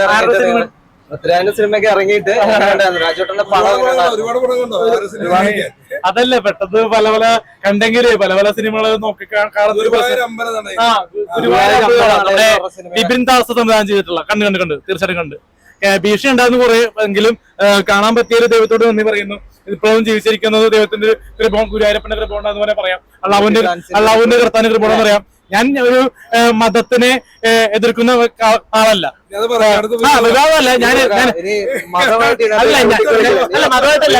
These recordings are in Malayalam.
സിനിമ ഇറങ്ങിയിട്ട് പൃഥ്വിരാജിന്റെ സിനിമയൊക്കെ ഇറങ്ങിയിട്ട് എങ്ങനെയുണ്ടായിരുന്നു? രാജേട്ടന്റെ പടം ആറ് അതല്ലേ പെട്ടെന്ന് പല പല കണ്ടെങ്കിൽ പല പല സിനിമകൾ നോക്കി കാണുന്ന ഒരു നമ്മുടെ. ബിപിൻ ദാസ് സംവിധാനം ചെയ്തിട്ടുള്ള കണ്ട് കണ്ട് കണ്ട് തീർച്ചയായിട്ടും കണ്ട്. ഭീഷണി ഉണ്ടായിരുന്നു കുറെ എങ്കിലും കാണാൻ പറ്റിയ ഒരു ദൈവത്തോട് നന്ദി പറയുന്നു. ഇപ്പോഴും ജീവിച്ചിരിക്കുന്നത് ദൈവത്തിന്റെ ഒരു കൃപ ഗുരുവായൂരപ്പന്റെ കൃപ ഉണ്ടെന്ന് പറയാം. അള്ളാഹുവിന്റെ അള്ളാഹുവിന്റെ കർത്താന്റെ കൃപ. ഉണ്ടെന്ന് പറയാം. ഞാൻ ഒരു മതത്തിനെ എതിർക്കുന്ന ആളല്ല. ആ വിവാദമല്ല ഞാൻ അല്ല അല്ല മതമായിട്ടല്ല.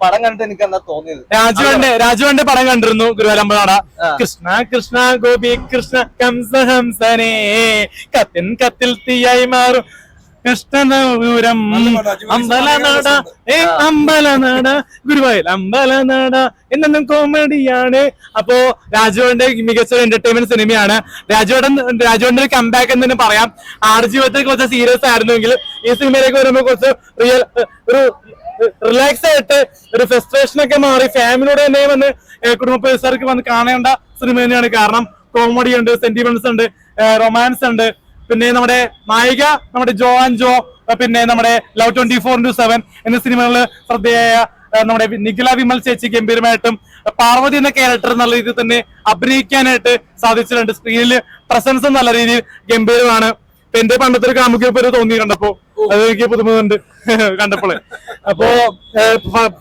പടം കണ്ടിട്ട് എനിക്ക് എന്താ തോന്നിയത്? രാജുവന്റെ രാജുവന്റെ പടം കണ്ടിരുന്നു ഗുരുവായൂരമ്പനാട ആ. കൃഷ്ണ കൃഷ്ണ ഗോപി കൃഷ്ണ കംസ ഹംസനെ കത്തിൻ കത്തിൽ തീയായി മാറും. കൃഷ്ണനപുരം അമ്പലനാട ഏ അമ്പലനാട ഗുരുവായൂർ അമ്പലനാട എന്നും കോമഡിയാണ്. അപ്പോ രാജുവന്റെ മികച്ച ഒരു എന്റർടൈൻമെന്റ് സിനിമയാണ്. രാജുവേട്ടൻ ഒരു കംബാക്ക് എന്ന് തന്നെ പറയാം. ആർ ജീവിതത്തിൽ കുറച്ച് സീരിയസ് ആയിരുന്നെങ്കിൽ ഈ സിനിമയിലേക്ക് വരുമ്പോൾ കുറച്ച് റിയൽ ഒരു റിലാക്സ് ആയിട്ട് ഒരു ഫ്രസ്ട്രേഷൻ ഒക്കെ മാറി ഫാമിലിയോട് തന്നെ വന്ന് കുടുംബ പരിസരക്ക് വന്ന് കാണേണ്ട സിനിമ തന്നെയാണ്. കാരണം കോമഡി ഉണ്ട് സെന്റിമെന്റ്സ് ഉണ്ട് റൊമാൻസ് ഉണ്ട്. പിന്നെ നമ്മുടെ നായിക നമ്മുടെ ജോ ആൻഡ് ജോ പിന്നെ നമ്മുടെ love twenty four into seven എന്ന സിനിമകളിൽ ശ്രദ്ധേയ നമ്മുടെ നിഖില വിമൽ ചേച്ചി ഗംഭീരമായിട്ടും പാർവതി എന്ന ക്യാരക്ടർ നല്ല രീതിയിൽ തന്നെ അഭിനയിക്കാനായിട്ട് സാധിച്ചിട്ടുണ്ട്. സ്ക്രീനിൽ പ്രസൻസ് നല്ല രീതിയിൽ ഗംഭീരമാണ്. ഇപ്പൊ എന്റെ പണ്ടത്തെ ഒരു കാമുക പേര് തോന്നി കണ്ടപ്പോ. അത് എനിക്ക് പുതുമുണ്ട് കണ്ടപ്പോൾ. അപ്പോ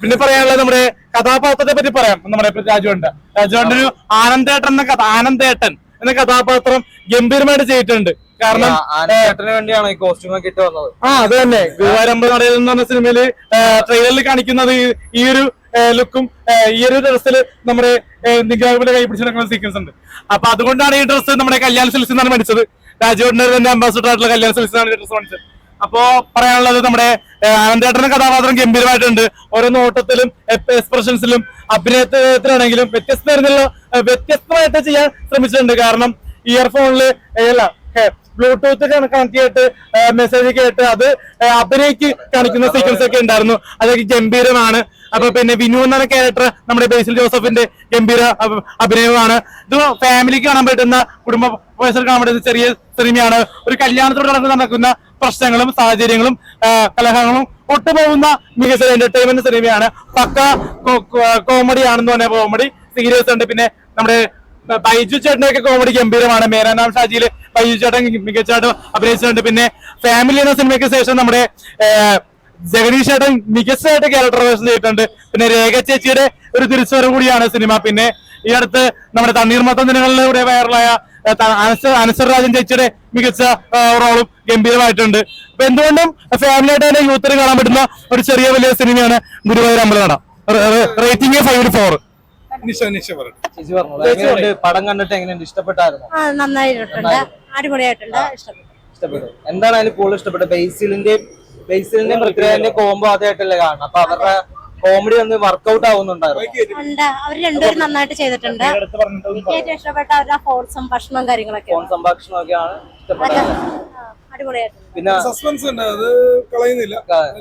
പിന്നെ പറയാനുള്ളത് നമ്മുടെ കഥാപാത്രത്തെ പറ്റി പറയാം. നമ്മുടെ രാജുവണ്ട രാജുവണ്ട. ഒരു ആനന്ദേട്ടൻ എന്ന കഥ ആനന്ദേട്ടൻ എന്ന കഥാപാത്രം ഗംഭീരമായിട്ട് ചെയ്തിട്ടുണ്ട്. കാരണം ആനന്ദേട്ടന് വേണ്ടിയാണോ ഈ കോസ്റ്റ്യൂം ഒക്കെ ഇട്ട് വന്നത്. ആ അത് തന്നെ. ഗുരുവായൂരമ്പ നടയിൽ എന്ന് പറഞ്ഞ സിനിമയിൽ ട്രെയിലറിൽ കാണിക്കുന്നത് ഈ- ഒരു ലുക്കും ഈ ഒരു ഡ്രസ്സിൽ നമ്മുടെ നിഗാവിലെ കൈ പിടിച്ച് നടക്കുന്ന സീക്വൻസ് ഉണ്ട്. അപ്പൊ അതുകൊണ്ടാണ് ഈ ഡ്രസ്സ് നമ്മുടെ കല്യാൺ സിൽസിൽ നിന്നാണ് മേടിച്ചത്. രാജുവേട്ടന്റെ തന്നെ അംബാസിഡർ ആയിട്ടുള്ള കല്യാൺ ഈ ഡ്രസ്സ് മേടിച്ചത്. അപ്പോ പറയാനുള്ളത് നമ്മുടെ ആനന്ദേട്ടന്റെ കഥാപാത്രം ഗംഭീരമായിട്ടുണ്ട്. ഓരോ നോട്ടത്തിലും എക്സ്പ്രഷൻസിലും അഭിനയത്തിലാണെങ്കിലും വ്യത്യസ്ത തരത്തിലുള്ള വ്യത്യസ്തമായിട്ട് ചെയ്യാൻ ശ്രമിച്ചിട്ടുണ്ട്. കാരണം ഇയർഫോണിൽ അല്ല ബ്ലൂടൂത്ത് കണക്ട് ചെയ്തിട്ട് മെസ്സേജ് കേട്ട് അത് അഭിനയിക്ക് കാണിക്കുന്ന സീക്വൻസ് ഒക്കെ ഉണ്ടായിരുന്നു. അതൊക്കെ ഗംഭീരമാണ്. അപ്പൊ പിന്നെ വിനു എന്ന ക്യാരക്ടർ നമ്മുടെ ബേസിൽ ജോസഫിന്റെ ഗംഭീര അഭിനയമാണ്. ഇത് ഫാമിലിക്ക് കാണാൻ പറ്റുന്ന കുടുംബ വയസ്സിൽ കാണാൻ പറ്റുന്ന ചെറിയ സിനിമയാണ് ഒരു കല്യാണത്തോട് നടക്കുന്ന പ്രശ്നങ്ങളും സാഹചര്യങ്ങളും കലഹങ്ങളും ഒട്ടുപോകുന്ന മികച്ച എന്റർടൈൻമെന്റ് സിനിമയാണ് പക്ക കോമഡി ആണെന്ന് പറഞ്ഞ കോമഡി സീരിയസ് ഉണ്ട്. പിന്നെ നമ്മുടെ ബൈജു ചേട്ടന്റെ ഒക്കെ കോമഡി ഗംഭീരമാണ്. മേരാനാം ഷാജിയിൽ ബൈജു ചേട്ടൻ മികച്ചായിട്ട് അഭിനയിച്ചിട്ടുണ്ട്. പിന്നെ ഫാമിലി എന്ന സിനിമയ്ക്ക് ശേഷം നമ്മുടെ ജഗദീഷ് ചേട്ടൻ മികച്ചതായിട്ട് ക്യാരക്ടർ വേഷം ചെയ്തിട്ടുണ്ട്. പിന്നെ രേഖ ചേച്ചിയുടെ ഒരു തിരിച്ചുവരവ് കൂടിയാണ് സിനിമ പിന്നെ ഈ അടുത്ത് നമ്മുടെ തണ്ണീർമത്തം ദിനങ്ങളിലൂടെ വൈറലായ അനസർ രാജൻ ചേച്ചിയുടെ മികച്ച റോളും ഗംഭീരമായിട്ടുണ്ട്. അപ്പൊ എന്തുകൊണ്ടും ഫാമിലി ആയിട്ട് തന്നെ യൂത്തിന് കാണാൻ പറ്റുന്ന ഒരു ചെറിയ വലിയ സിനിമയാണ് Guruvayur Ambalanada. Rating five four Nisha പറയട്ടെ. ചേച്ചി പറഞ്ഞു. എങ്ങനെയുണ്ട് പടം കണ്ടിട്ട് എങ്ങനെയുണ്ട്? ഇഷ്ടപ്പെട്ടായിരുന്നു? ആ നന്നായിട്ടുണ്ട്. അടിപൊളിയായിട്ടുണ്ട്. ഇഷ്ടപ്പെട്ടു. ഇഷ്ടപ്പെട്ടു. എന്താണ് അതിൽ കൂടുതൽ ഇഷ്ടപ്പെട്ടത്? ബേസിലിന്റെയും ബേസിലിന്റെയും പൃഥ്വിരാജിന്റെയും കോംബോ ആദ്യമായിട്ടല്ലേ കാണണം അപ്പൊ അവരുടെ കോമഡി ഒന്ന് വർക്ക്ഔട്ട് ആവുന്നുണ്ടായിരുന്നു. ഉണ്ട്. അവർ രണ്ടുപേരും നന്നായിട്ട് ചെയ്തിട്ടുണ്ട്. എനിക്ക് ഏറ്റവും ഇഷ്ടപ്പെട്ട അവരുടെ ഫോഴ്സും ഭക്ഷണവും കാര്യങ്ങളൊക്കെ. ഫോൺ ഇഷ്ടപ്പെട്ടത്. ആ, അടിപൊളിയായിട്ടുണ്ട്. പിന്നെ സസ്പെൻസ് ഉണ്ട്. അത് കളയുന്നില്ല. കാണാം.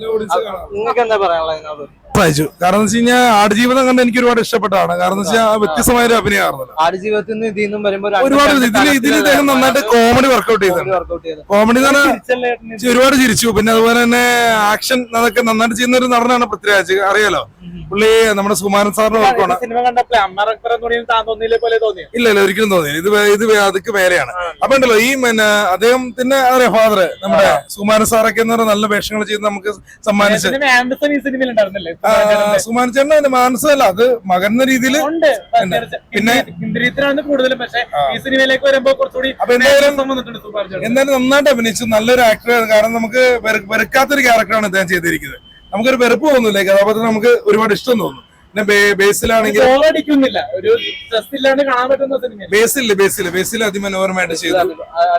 നിങ്ങൾക്ക് എന്താ പറയാനുള്ളത് വായിച്ചു കാരണം എന്ന് വെച്ച് കഴിഞ്ഞാൽ ആടുജീവിതം കണ്ട് എനിക്ക് ഒരുപാട് ഇഷ്ടപ്പെട്ടതാണ്. കാരണം എന്ന് വെച്ചാൽ വ്യത്യസ്തമായ ഒരു അഭിനയമായിരുന്നു ആടുജീവിതത്തിൽ നിന്ന് ഇതിൽ നിന്നും വരുമ്പോൾ ഒരുപാട് ഇതിൽ ഇതിൽ ഇദ്ദേഹം നന്നായിട്ട് കോമഡി ചെയ്തിട്ടുണ്ട് വർക്ക്ഔട്ട് ചെയ്ത് കോമഡി എന്ന് പറഞ്ഞാൽ ഒരുപാട് ചിരിച്ചു. പിന്നെ അതുപോലെ തന്നെ ആക്ഷൻ അതൊക്കെ നന്നായിട്ട് ചെയ്യുന്ന ഒരു നടനാണ് പൃഥ്വിരാജ്. അറിയാലോ? പുള്ളി നമ്മുടെ സുമാരൻ സാറിന്റെ വർക്കാണ് ഇല്ല ഇല്ല ഒരിക്കലും തോന്നിയില്ല. ഇത് ഇത് അതൊക്കെ വേറെയാണ്. അപ്പൊ ഉണ്ടല്ലോ ഈ പിന്നെ അദ്ദേഹത്തിന്റെ അറിയാം ഫാദർ നമ്മുടെ സുമാരൻ സാറൊക്കെ എന്ന് പറഞ്ഞ നല്ല വേഷങ്ങൾ ചെയ്ത് നമുക്ക് സമ്മാനിച്ച് സുമാരൻ ചേട്ടൻ അതിന്റെ മാനസമല്ല അത് മകന്ന രീതിയിൽ. പിന്നെ- കൂടുതലും പക്ഷേ ഈ സിനിമയിലേക്ക് വരുമ്പോ കുറച്ചുകൂടി എന്തായാലും നന്നായിട്ട് അഭിനയിച്ചു നല്ലൊരു ആക്ടറാണ് കാരണം നമുക്ക് വെറു- വെറുക്കാത്തൊരു ക്യാരക്ടറാണ് ഇദ്ദേഹം ചെയ്തിരിക്കുന്നത്. നമുക്കൊരു വെറുപ്പ് തോന്നുന്നില്ല. കഥാപാത്രം നമുക്ക് ഒരുപാട് ഇഷ്ടം തോന്നുന്നു പിന്നെ ബേസിലാണെങ്കിൽ ബേസിൽ. ബേസിൽ ബേസിൽ അതിമനോഹരമായിട്ട് ചെയ്തു.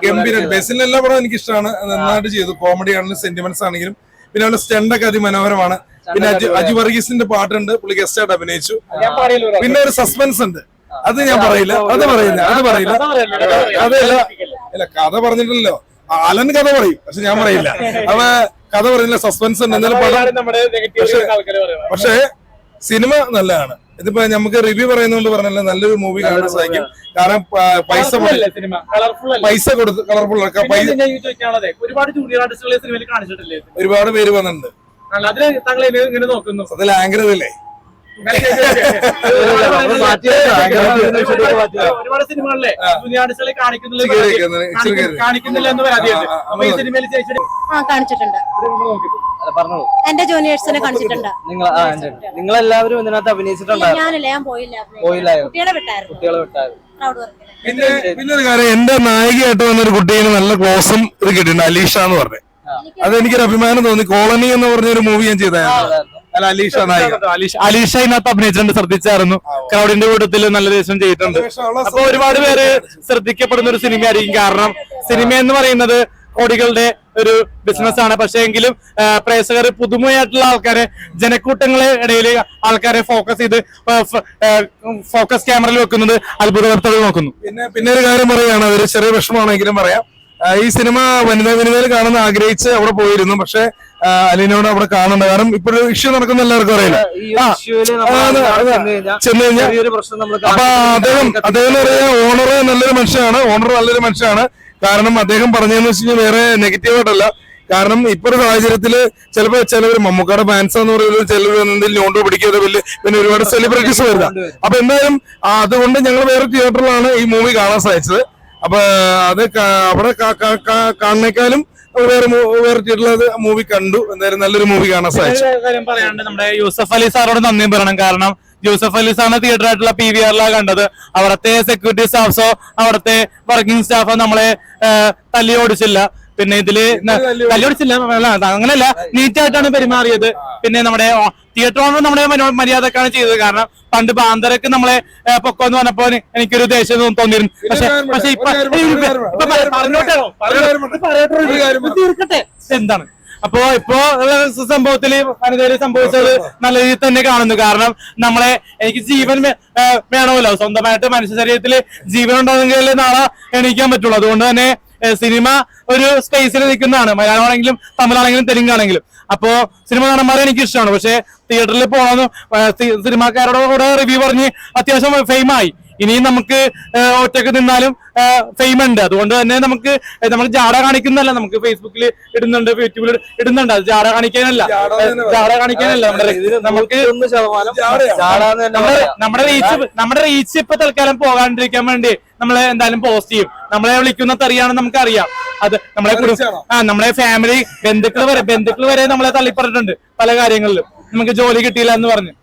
ഗംഭീര ബേസിലെ എല്ലാ പടവും എനിക്ക് ഇഷ്ടമാണ് നന്നായിട്ട് ചെയ്തു. കോമഡി ആണെങ്കിലും സെന്റിമെന്റ്സ് ആണെങ്കിലും. പിന്നെ അവരുടെ സ്റ്റണ്ട് ഒക്കെ അതിമനോഹരമാണ്. പിന്നെ അജു അജു വർഗീസിന്റെ പാട്ടുണ്ട്. പുള്ളി ഗസ്റ്റ് ആയിട്ട് അഭിനയിച്ചു. പിന്നെ ഒരു സസ്പെൻസ് ഉണ്ട്. അത് ഞാൻ പറയില്ല. അത് പറയില്ല. അത് പറയില്ല. അതല്ല. അല്ല കഥ പറഞ്ഞിട്ടില്ലല്ലോ. അലൻ കഥ പറയും പക്ഷെ ഞാൻ പറയില്ല. അവ കഥ പറയുന്നില്ല സസ്പെൻസ് ഉണ്ട്. എന്നാലും പടം പക്ഷേ സിനിമ നല്ലതാണ്. ഇതിപ്പോ നമുക്ക് റിവ്യൂ പറയുന്നതുകൊണ്ട് പറഞ്ഞല്ല നല്ലൊരു മൂവി കാണാൻ സാധിക്കും. കാരണം പൈസ പൈസ കൊടുത്ത് കളർഫുൾ ഒരുപാട് പേര് വന്നിട്ടുണ്ട്. താങ്കൾ ഇങ്ങനെ നോക്കുന്നു. അതിൽ ആങ്കരതല്ലേ ഒരുപാട് സിനിമകളിലെ കാണിക്കുന്നില്ല. കാണിക്കുന്നില്ല എന്ന് പരാതിയുണ്ട്. അപ്പൊ ഈ സിനിമയിൽ കാണിച്ചിട്ടുണ്ട്. പറഞ്ഞോളൂ. എന്റെ ജൂനിയേഴ്സിനെ കാണിച്ചിട്ടുണ്ട്. നിങ്ങൾ നിങ്ങൾ എല്ലാവരും ഇതിനകത്ത് അഭിനയിച്ചിട്ടുണ്ടോ അഭിനയിച്ചിട്ടുണ്ടായിരുന്നു ഞാനില്ല ഞാൻ പോയില്ല. അഭിനയിക്കാൻ. പോയില്ലായോ? കുട്ടികളെ വിട്ടായിരുന്നു. കുട്ടികളെ വിട്ടായിരുന്നു. പിന്നെ പിന്നെ ഒരു കാര്യം എന്റെ നായികയായിട്ട് വന്നൊരു കുട്ടീന് നല്ല ക്ലോസും ഇത് കിട്ടിയിട്ടുണ്ട് അലീഷ എന്ന് പറഞ്ഞു. അത് എനിക്കൊരു അഭിമാനം തോന്നി. കോളനി എന്ന് പറഞ്ഞൊരു മൂവി ഞാൻ ചെയ്തായിരുന്നു. അല്ല അലീഷ നായിക. അലീഷ അലീഷ ഇതിനകത്ത് അഭിനയിച്ചിട്ടുണ്ട് ശ്രദ്ധിച്ചായിരുന്നു. ക്രൗഡിന്റെ കൂട്ടത്തിൽ നല്ല ദിവസം ചെയ്തിട്ടുണ്ട്. അപ്പൊ ഒരുപാട് പേര് ശ്രദ്ധിക്കപ്പെടുന്ന ഒരു സിനിമയായിരിക്കും കാരണം സിനിമ എന്ന് പറയുന്നത് കോടികളുടെ ഒരു ബിസിനസ് ആണ്. പക്ഷെ എങ്കിലും പ്രേക്ഷകർ പുതുമയായിട്ടുള്ള ആൾക്കാരെ ജനക്കൂട്ടങ്ങളെ ഇടയിൽ ആൾക്കാരെ ഫോക്കസ് ചെയ്ത് ഫോക്കസ് ക്യാമറയിൽ വെക്കുന്നത് അത്ഭുതകർത്തകൾ നോക്കുന്നു. പിന്നെ പിന്നെ ഒരു കാര്യം പറയുകയാണ്. ഒരു ചെറിയ വിഷമമാണെങ്കിലും പറയാം. ഈ സിനിമ വനിതാ വിനിതയിൽ കാണുന്ന ആഗ്രഹിച്ച് അവിടെ പോയിരുന്നു. പക്ഷെ അലീനോട് അവിടെ കാണണ്ട. കാരണം ഇപ്പോഴൊരു ഇഷ്യൂ നടക്കുന്ന എല്ലാവർക്കും അറിയില്ല. ചെന്ന് കഴിഞ്ഞാൽ അപ്പൊ അദ്ദേഹം അദ്ദേഹം പറയാ ഓണർ നല്ലൊരു മനുഷ്യനാണ്. ഓണർ നല്ലൊരു മനുഷ്യനാണ്. കാരണം അദ്ദേഹം പറഞ്ഞതെന്ന് വെച്ച് കഴിഞ്ഞാൽ വേറെ നെഗറ്റീവ് ആയിട്ടല്ല. കാരണം ഒരു സാഹചര്യത്തിൽ ചിലപ്പോ ചിലവർ മമ്മൂക്കാരുടെ ഫാൻസ് എന്ന് പറയുന്നത് ചിലർ എന്തെങ്കിലും ലോണ്ട് പിടിക്കാതെ വലിയ പിന്നെ ഒരുപാട് സെലിബ്രിറ്റീസ് വരുന്ന അപ്പൊ എന്തായാലും അതുകൊണ്ട് ഞങ്ങൾ വേറെ തിയേറ്ററിലാണ് ഈ മൂവി കാണാൻ സാധിച്ചത്. അപ്പൊ അത് അവിടെ കാണുന്നേക്കാളും വേറെ വേറിട്ടുള്ള വേറെ മൂവി കണ്ടു. എന്തായാലും നല്ലൊരു മൂവി കാണാൻ സാധിച്ചു. പറയാണ്ട് നമ്മുടെ യൂസഫ് അലി സാറോട് നന്ദിയും പറയണം. കാരണം യൂസഫ് അലി സാറിന്റെ തിയേറ്റർ ആയിട്ടുള്ള പി വി ആറിലാണ് കണ്ടത്. അവിടുത്തെ സെക്യൂരിറ്റി സ്റ്റാഫ്സോ അവിടുത്തെ വർക്കിംഗ് സ്റ്റാഫോ നമ്മളെ തല്ലി ഓടിച്ചില്ല. പിന്നെ ഇതിൽ തല്ലി ഓടിച്ചില്ല. അങ്ങനെയല്ല നീറ്റായിട്ടാണ് പെരുമാറിയത്. പിന്നെ നമ്മുടെ തിയേറ്റർ ഓണർ നമ്മുടെ മര്യാദക്കാണ് ചെയ്തത്. കാരണം പണ്ട് ബാന്തരക്ക് നമ്മളെ പൊക്കം എന്ന് പറഞ്ഞപ്പോ എനിക്കൊരു ദേഷ്യം തോന്നിയിരുന്നു. പക്ഷെ പക്ഷെ ഇപ്പൊ തീർക്കട്ടെ. എന്താണ്? അപ്പോ ഇപ്പോ സംഭവത്തിൽ വനിതയിൽ സംഭവിച്ചത് നല്ല രീതിയിൽ തന്നെ കാണുന്നു. കാരണം നമ്മളെ എനിക്ക് ജീവൻ വേണമല്ലോ. സ്വന്തമായിട്ട് മനുഷ്യ ശരീരത്തിൽ ജീവൻ ഉണ്ടെങ്കിൽ നാളെ എണീക്കാൻ പറ്റുള്ളൂ. അതുകൊണ്ട് തന്നെ സിനിമ ഒരു സ്പേസിൽ നിൽക്കുന്നതാണ്. മലയാളമാണെങ്കിലും തമിഴാണെങ്കിലും തെലുങ്കാണെങ്കിലും. അപ്പോ സിനിമ നടന്മാരെ എനിക്ക് ഇഷ്ടമാണ് പക്ഷെ തിയേറ്ററിൽ പോകണമെന്ന് സിനിമാക്കാരോട് കൂടെ റിവ്യൂ പറഞ്ഞ് അത്യാവശ്യം ഫെയിമായി ഇനിയും നമുക്ക് ഒറ്റയ്ക്ക് ഒറ്റയ്ക്ക് നിന്നാലും ഫെയിം ഉണ്ട്. അതുകൊണ്ട് തന്നെ നമുക്ക് നമ്മൾ നമുക്ക് ജാട കാണിക്കുന്നല്ല നമുക്ക് ഫേസ്ബുക്കിൽ ഇടുന്നുണ്ട് യൂട്യൂബിൽ ഇടുന്നുണ്ട്. അത് ജാട കാണിക്കാനല്ല. ജാട കാണിക്കാനല്ല. നമുക്ക് നമ്മുടെ റീച്ച് നമ്മുടെ റീച്ച് ഇപ്പൊ തൽക്കാലം പോകാണ്ടിരിക്കാൻ വേണ്ടി നമ്മൾ എന്തായാലും പോസ്റ്റ് ചെയ്യും. നമ്മളെ വിളിക്കുന്ന തെറിയാണെന്ന് നമുക്കറിയാം. അത് നമ്മളെ ആ നമ്മളെ ഫാമിലി ബന്ധുക്കൾ വരെ ബന്ധുക്കൾ വരെ നമ്മളെ തള്ളിപ്പറഞ്ഞിട്ടുണ്ട് പല കാര്യങ്ങളിലും. നമുക്ക് ജോലി കിട്ടിയില്ല എന്ന് പറഞ്ഞു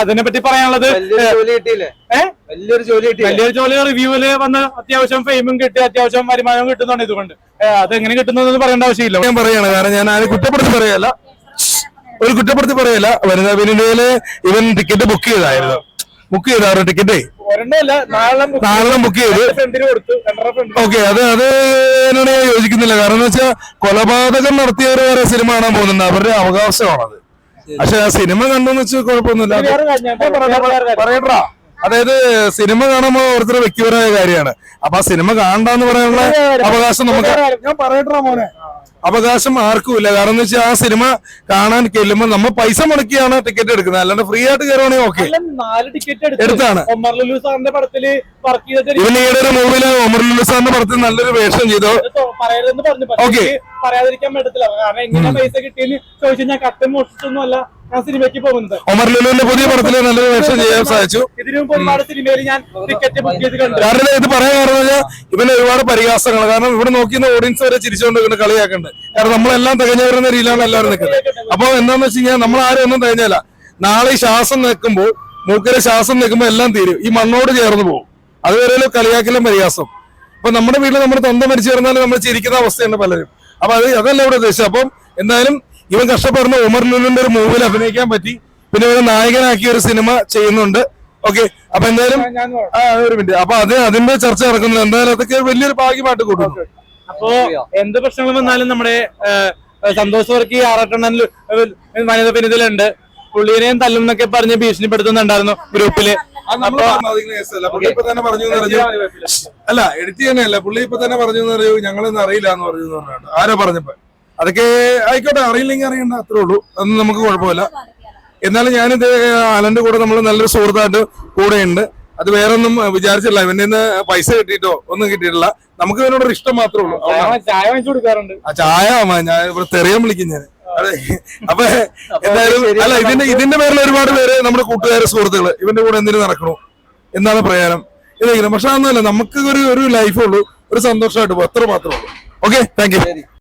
അതിനെ പറ്റി പറയാനുള്ളത് വലിയൊരു ജോലി കിട്ടിയില്ലേ? വലിയൊരു ജോലി റിവ്യൂവിൽ വന്ന് അത്യാവശ്യം ഫെയിമും കിട്ടി അത്യാവശ്യം വരുമാനവും കിട്ടുന്നുണ്ട് ഇതുകൊണ്ട്. അത് എങ്ങനെ കിട്ടുന്നതെന്ന് പറയേണ്ട ആവശ്യമില്ല. ഞാൻ പറയാണ് കാരണം ഞാൻ ആരും കുറ്റപ്പെടുത്തി പറയല്ല. ഒരു കുറ്റപ്പെടുത്തി പറയല്ല. വനിതാ വിനിമയിൽ ഇവൻ ടിക്കറ്റ് ബുക്ക് ചെയ്തായിരുന്നു. ബുക്ക് ചെയ്ത അവരുടെ ടിക്കറ്റേ നാളെ ബുക്ക് ചെയ്ത്. ഓക്കെ അത് അത് എന്നോട് ഞാൻ യോജിക്കുന്നില്ല. കാരണം എന്ന് വെച്ചാൽ കൊലപാതകം നടത്തിയവർ വരെ സിനിമ കാണാൻ പോകുന്നുണ്ട്. അവരുടെ അവകാശമാണത് പക്ഷെ ആ സിനിമ കണ്ടെന്ന് വെച്ചാൽ കുഴപ്പമൊന്നുമില്ല. പറയട്ടാ അതായത് സിനിമ കാണുമ്പോൾ ഓരോരുത്തരുടെ വ്യക്തിപരമായ കാര്യമാണ്. അപ്പൊ ആ സിനിമ കാണണ്ടെന്ന് പറയാനുള്ള അവകാശം നമുക്ക് ഞാൻ പറയട്ടാ മോനെ. അവകാശം ആർക്കും ഇല്ല കാരണം എന്ന് വെച്ചാൽ ആ സിനിമ കാണാൻ ചെല്ലുമ്പോൾ നമ്മൾ പൈസ മുടക്കിയാണ് ടിക്കറ്റ് എടുക്കുന്നത്. അല്ലാണ്ട് ഫ്രീ ആയിട്ട് കയറുവാണെങ്കിൽ ഓക്കെ നാല് ടിക്കറ്റ് എടുത്താണ്. ഒമർ ലുലു സാറിന്റെ പടത്തിൽ വർക്ക് ഇവൻ മൂവിൽ ഒമർ ലുലുസാറിന്റെ പടത്തിൽ നല്ലൊരു വേഷം ചെയ്തു. ഇത് പറയാതിരിക്കാൻ പറ്റത്തില്ല. കാരണം എങ്ങനെ പൈസ കിട്ടിയെന്ന് ചോദിച്ചു ഞാൻ കട്ടും മോഷിച്ചൊന്നും അല്ല ഞാൻ സിനിമയ്ക്ക് പോകുന്നത്. ഒമർ ലുലുവിന്റെ പുതിയ പടത്തിൽ നല്ലൊരു വേഷം ചെയ്യാൻ സാധിച്ചു. ഇതിനു മുമ്പ് ഒരുപാട് സിനിമയിൽ ഞാൻ ടിക്കറ്റ് ബുക്ക് ചെയ്ത് കണ്ടു. കാരണം ഇത് പറയാൻ കാരണം വെച്ചാൽ ഇവന് ഒരുപാട് പരിഹാസങ്ങൾ. കാരണം ഇവിടെ നോക്കുന്ന ഓഡിയൻസ് വരെ ചിരിച്ചുകൊണ്ട് ഇവിടെ കളിയാക്കുന്നുണ്ട് കാരണം നമ്മളെല്ലാം തികഞ്ഞവരുന്ന രീതിയിലാണ് എല്ലാവരും നിൽക്കുന്നത്. അപ്പൊ എന്താന്ന് വെച്ച് കഴിഞ്ഞാൽ നമ്മൾ ആരും ഒന്നും തികഞ്ഞല്ല നാളെ ഈ ശ്വാസം നിൽക്കുമ്പോൾ മൂക്കിലെ ശ്വാസം നിൽക്കുമ്പോൾ എല്ലാം തീരും. ഈ മണ്ണോട് ചേർന്നു പോകും. അതുവരെ കളിയാക്കലും പരിഹാസം. അപ്പൊ നമ്മുടെ വീട്ടിൽ നമ്മുടെ തൊണ്ട മരിച്ചു ചേർന്നാലും നമ്മൾ ചിരിക്കുന്ന അവസ്ഥയുണ്ട് പലരും. അപ്പൊ അത് അതല്ല ഇവിടെ ഉദ്ദേശിച്ചത്. അപ്പം എന്തായാലും ഇവൻ കഷ്ടപ്പെടുന്ന ഉമർ ലുലുവിന്റെ ഒരു മൂവിൽ അഭിനയിക്കാൻ പറ്റി. പിന്നെ ഇവനെ നായകനാക്കിയ ഒരു സിനിമ ചെയ്യുന്നുണ്ട്. ഓക്കെ അപ്പൊ എന്തായാലും ആ ഒരു മിനിറ്റ് അപ്പൊ അത് അതിന്റെ ചർച്ച നടക്കുന്നത് എന്തായാലും അതൊക്കെ വലിയൊരു ഭാഗ്യമായിട്ട് കൂട്ടുന്നു അപ്പോ എന്ത് പ്രശ്നങ്ങൾ വന്നാലും നമ്മുടെ സന്തോഷ് വർക്കി ആറാട്ടണ്ണനിൽ വനിത പിന്നിലുണ്ട് പുള്ളിനെയും തല്ലും എന്നൊക്കെ പറഞ്ഞ് ഭീഷണിപ്പെടുത്തുന്നുണ്ടായിരുന്നു ഗ്രൂപ്പിൽ. അല്ല എഡിറ്റ് ചെയ്യാനല്ല. പുള്ളി ഇപ്പൊ തന്നെ പറഞ്ഞു അറിയൂ. ഞങ്ങളൊന്നും അറിയില്ല എന്ന് പറഞ്ഞു പറഞ്ഞിട്ട്. ആരാ പറഞ്ഞപ്പോ അതൊക്കെ ആയിക്കോട്ടെ. അറിയില്ലെങ്കിൽ അറിയണ്ട. അത്രേ ഉള്ളൂ. അതൊന്നും നമുക്ക് കുഴപ്പമില്ല. എന്നാലും ഞാനിത് അലന്റെ കൂടെ നമ്മൾ നല്ലൊരു സുഹൃത്തായിട്ട് ഉണ്ട്. അത് വേറെ ഒന്നും വിചാരിച്ചില്ല ഇവന്റെ നിന്ന് പൈസ കിട്ടിയിട്ടോ? ഒന്നും കിട്ടിയിട്ടില്ല. നമുക്ക് ഇവനോടൊരു ഇഷ്ടം മാത്രമേ ഉള്ളൂ. ചായ വാങ്ങിച്ചു കൊടുക്കാറുണ്ട്. ആ ചായ തെറിയാൻ വിളിക്കും ഞാൻ അതെ. അപ്പൊ എന്തായാലും അല്ല ഇതിന്റെ ഇതിന്റെ പേരിൽ ഒരുപാട് പേര് നമ്മുടെ കൂട്ടുകാരെ സുഹൃത്തുക്കൾ ഇവന്റെ കൂടെ എന്തിനു നടക്കണു? എന്നാണ് പ്രയാണം? ഇതെങ്കിലും. പക്ഷെ അതൊന്നുമല്ല നമുക്ക് ഒരു ഒരു ലൈഫേ ഉള്ളൂ. ഒരു സന്തോഷമായിട്ട് പോകും അത്ര മാത്രമേ ഉള്ളൂ. Okay thank you